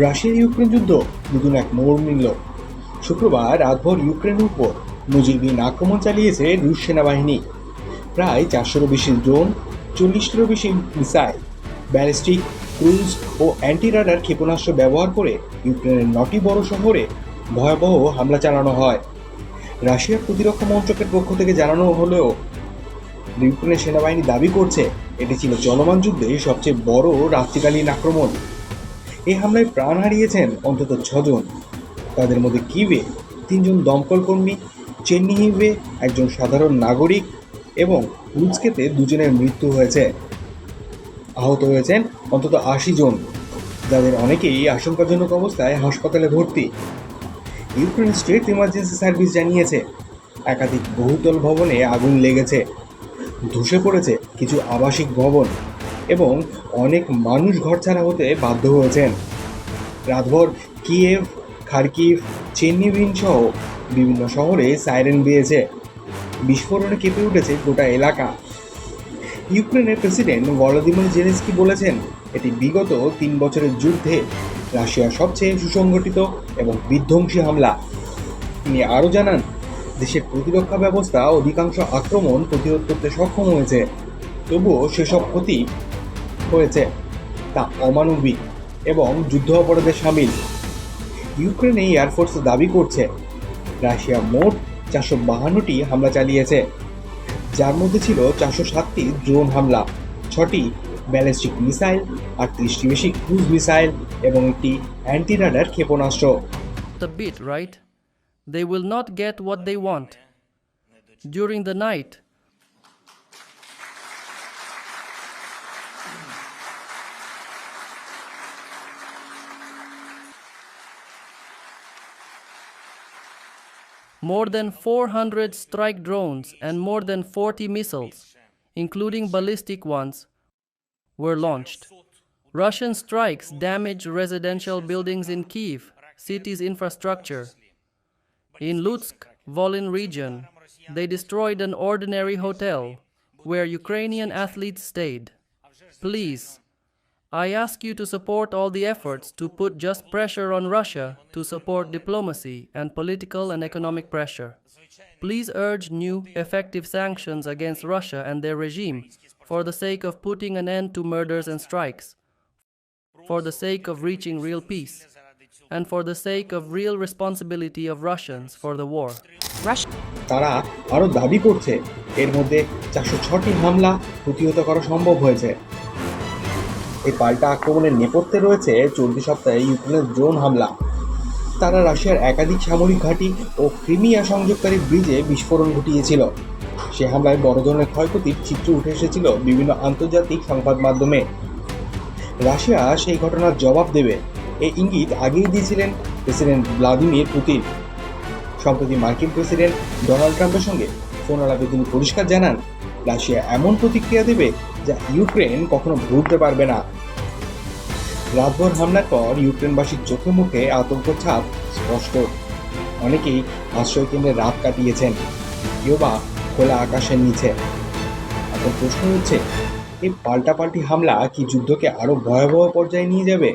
Russia Ukraine যুদ্ধ নতুন এক মোড় নিল। শুক্রবার রাতভর ইউক্রেনের উপর নজিরবিহীন আক্রমণ চালিয়েছে রুশ সেনাবাহিনী। প্রায় চারশোরও বেশি ড্রোন, চল্লিশটিরও বেশি মিসাইল, ব্যালিস্টিক, ক্রুজ ও অ্যান্টি রাডার ক্ষেপণাস্ত্র ব্যবহার করে ইউক্রেনের নটি বড় শহরে ভয়াবহ হামলা চালানো হয়। রাশিয়ার প্রতিরক্ষা মন্ত্রকের পক্ষ থেকে জানানো হলেও, ইউক্রেনের সেনাবাহিনী দাবি করছে, এটি ছিল চলমান যুদ্ধে সবচেয়ে বড় রাত্রিকালীন আক্রমণ। এই হামলায় প্রাণ হারিয়েছেন অন্তত ছজন। তাদের মধ্যে কিবে তিনজন দমকল কর্মী চেন্নিহিভে একজন সাধারণ নাগরিক এবং লুজকেতে দুজনের মৃত্যু হয়েছে। আহত হয়েছেন অন্তত আশি জন, যাদের অনেকেই আশঙ্কাজনক অবস্থায় হাসপাতালে ভর্তি। ইউক্রেন স্টেট ইমার্জেন্সি সার্ভিস জানিয়েছে, একাধিক বহুতল ভবনে আগুন লেগেছে, ধসে পড়েছে কিছু আবাসিক ভবন। এবং অনেক মানুষ ঘরছাড়া হতে বাধ্য হয়েছেন। রাতভর কিয়েভ, খার্কিভ, চেন্নিভিন সহ বিভিন্ন শহরে সাইরেন বেয়েছে বিস্ফোরণে কেঁপে উঠেছে গোটা এলাকা। ইউক্রেনের প্রেসিডেন্ট ভলোদিমির জেলেন্সকি বলেছেন, এটি বিগত তিন বছরের যুদ্ধে রাশিয়ার সবচেয়ে সুসংগঠিত এবং বিধ্বংসী হামলা। তিনি আরও জানান, দেশের প্রতিরক্ষা ব্যবস্থা অধিকাংশ আক্রমণ প্রতিরোধ করতে সক্ষম হয়েছে। তবুও সেসব ক্ষতি হয়েছে তা অমানবিক এবং যুদ্ধ অপরাধে সামিল ইউক্রেনে এয়ারফোর্স দাবি করছে রাশিয়া মোট চারশো বাহান্নটি হামলা চালিয়েছে যার মধ্যে ছিল চারশো সাতটি ড্রোন হামলা ছটি ব্যালিস্টিক মিসাইল আটত্রিশটি বেশি ক্রুজ মিসাইল এবং একটি অ্যান্টি রাডার ক্ষেপণাস্ত্র a bit, right? They will not get what they want. During the night, more than 400 strike drones and more than 40 missiles, including ballistic ones, were launched. Russian strikes damaged residential buildings in Kiev, city's infrastructure. In Lutsk, Volyn region, they destroyed an ordinary hotel where Ukrainian athletes stayed. Please, I ask you to support all the efforts to put just pressure on Russia to support diplomacy and political and economic pressure. Please urge new, effective sanctions against Russia and their regime for the sake of putting an end to murders and strikes, for the sake of reaching real peace, and for the sake of real responsibility of Russians for the war. Russia তারা আরও দাবি করছে এর মধ্যে চারশো ছটি হামলা প্রতিহত করা সম্ভব হয়েছে এই পাল্টা আক্রমণের নেপথ্যে রয়েছে চলতি সপ্তাহে ইউক্রেনের ড্রোন হামলা। তারা রাশিয়ার একাধিক সামরিক ঘাঁটি ও ক্রিমিয়া সংযোগকারী ব্রিজে বিস্ফোরণ ঘটিয়েছিল। সে হামলায় বড় ধরনের ক্ষয়ক্ষতির চিত্র উঠে এসেছিল বিভিন্ন আন্তর্জাতিক সংবাদ মাধ্যমে। রাশিয়া সেই ঘটনার জবাব দেবে। এই ইঙ্গিত আগেই দিয়েছিলেন প্রেসিডেন্ট ভ্লাদিমির পুতিন। সম্প্রতি মার্কিন প্রেসিডেন্ট ডোনাল্ড ট্রাম্পের সঙ্গে ফোন আলাপে তিনি পরিষ্কার জানান, রাশিয়া এমন প্রতিক্রিয়া দেবে যা ইউক্রেন কখনো ভুলতে পারবে না। রাতভর হামলার পর ইউক্রেনবাসীর চোখে মুখে আতঙ্ক ছাপ স্পষ্ট। অনেকেই আশ্রয় কেন্দ্রে রাত কাটিয়েছেন, কেউ বা খোলা আকাশের নিচে। এখন প্রশ্ন হচ্ছে, এই পাল্টাপাল্টি হামলা কি যুদ্ধকে আরও ভয়াবহ পর্যায়ে নিয়ে যাবে?